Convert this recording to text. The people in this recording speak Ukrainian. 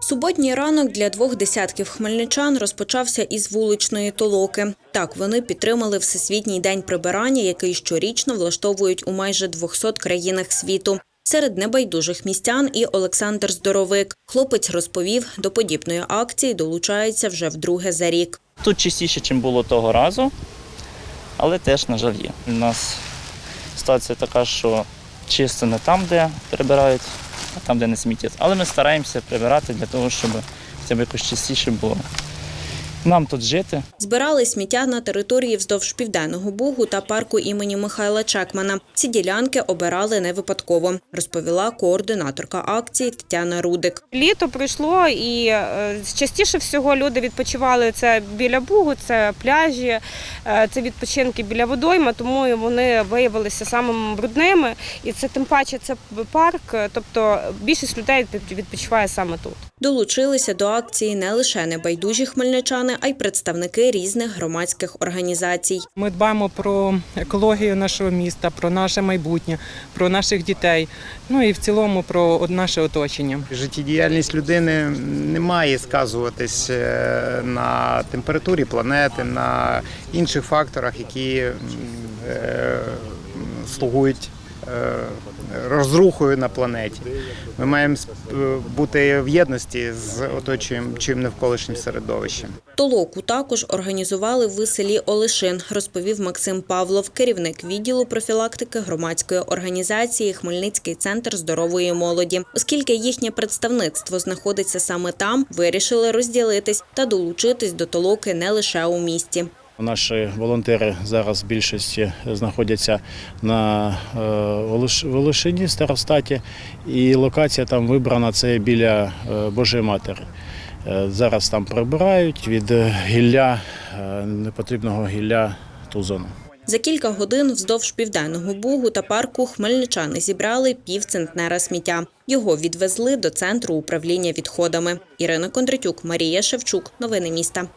Суботній ранок для двох десятків хмельничан розпочався із вуличної толоки. Так вони підтримали Всесвітній день прибирання, який щорічно влаштовують у майже 200 країнах світу. Серед небайдужих містян і Олександр Здоровик. Хлопець розповів, до подібної акції долучається вже вдруге за рік. Тут чистіше, ніж було того разу, але теж, на жаль, є. У нас ситуація така, що чисто не там, де прибирають, там, де не сміття. Але ми стараємося прибирати для того, щоб б якось частіше було. Нам тут жити. Збирали сміття на території вздовж південного бугу та парку імені Михайла Чекмана. Ці ділянки обирали не випадково, розповіла координаторка акції Тетяна Рудик. Літо прийшло і е, частіше всього люди відпочивали це біля бугу, це пляжі, е, це відпочинки біля водойма, тому вони виявилися самими брудними. І це тим паче це парк, е, тобто більшість людей відпочиває саме тут. Долучилися до акції не лише небайдужі хмельничани, а й представники різних громадських організацій. Ми дбаємо про екологію нашого міста, про наше майбутнє, про наших дітей, ну і в цілому про наше оточення. Життєдіяльність людини не має сказуватись е, на температурі планети, на інших факторах, які е, слугують розрухою на планеті. Ми маємо е, бути в єдності з оточуючим навколишнім середовищем. Толоку також організували в селі Олешин, розповів Максим Павлов, керівник відділу профілактики громадської організації Хмельницький центр здорової молоді. Оскільки їхнє представництво знаходиться саме там, вирішили розділитись та долучитись до толоки не лише у місті. Наші волонтери зараз в більшості знаходяться на е, Волошині, Старостаті, і локація там вибрана це біля е, Божої Матері. Е, Зараз там прибирають від гілля, непотрібного гілля ту зону. За кілька годин вздовж південного бугу та парку хмельничани зібрали півцентнера сміття. Його відвезли до центру управління відходами. Ірина Кондратюк, Марія Шевчук. Новини міста.